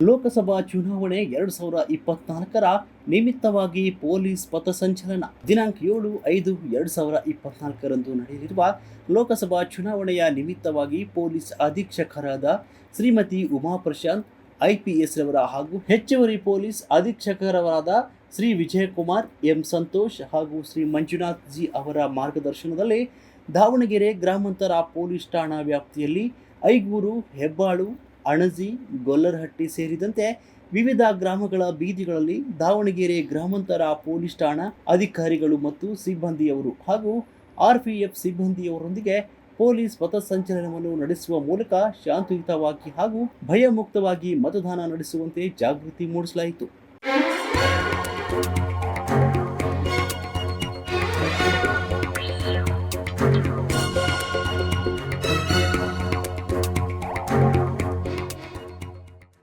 ಲೋಕಸಭಾ ಚುನಾವಣೆ ಎರಡು ಸಾವಿರ ಇಪ್ಪತ್ನಾಲ್ಕರ ನಿಮಿತ್ತವಾಗಿ ಪೊಲೀಸ್ ಪಥಸಂಚಲನ ದಿನಾಂಕ ಏಳು ಐದು ಎರಡು ಸಾವಿರ ಇಪ್ಪತ್ನಾಲ್ಕರಂದು ನಡೆಯಲಿರುವ ಲೋಕಸಭಾ ಚುನಾವಣೆಯ ನಿಮಿತ್ತವಾಗಿ ಪೊಲೀಸ್ ಅಧೀಕ್ಷಕರಾದ ಶ್ರೀಮತಿ ಉಮಾ ಪ್ರಶಾಂತ್ ಐಪಿಎಸ್ ರವರ ಹಾಗೂ ಹೆಚ್ಚುವರಿ ಪೊಲೀಸ್ ಅಧೀಕ್ಷಕರವರಾದ ಶ್ರೀ ವಿಜಯಕುಮಾರ್, ಎಂ ಸಂತೋಷ್ ಹಾಗೂ ಶ್ರೀ ಮಂಜುನಾಥ್ ಜಿ ಅವರ ಮಾರ್ಗದರ್ಶನದಲ್ಲಿ ದಾವಣಗೆರೆ ಗ್ರಾಮಾಂತರ ಪೊಲೀಸ್ ಠಾಣಾ ವ್ಯಾಪ್ತಿಯಲ್ಲಿ ಐಗೂರು, ಹೆಬ್ಬಾಳು, ಅಣಜಿ, ಗೊಲ್ಲರಹಟ್ಟಿ ಸೇರಿದಂತೆ ವಿವಿಧ ಗ್ರಾಮಗಳ ಬೀದಿಗಳಲ್ಲಿ ದಾವಣಗೆರೆ ಗ್ರಾಮಾಂತರ ಪೊಲೀಸ್ ಠಾಣಾ ಅಧಿಕಾರಿಗಳು ಮತ್ತು ಸಿಬ್ಬಂದಿಯವರು ಹಾಗೂ ಆರ್ಪಿಎಫ್ ಸಿಬ್ಬಂದಿಯವರೊಂದಿಗೆ ಪೊಲೀಸ್ ಸಂಚಲನವನ್ನು ನಡೆಸುವ ಮೂಲಕ ಶಾಂತಿಯುತವಾಗಿ ಹಾಗೂ ಭಯಮುಕ್ತವಾಗಿ ಮತದಾನ ನಡೆಸುವಂತೆ ಜಾಗೃತಿ ಮೂಡಿಸಲಾಯಿತು.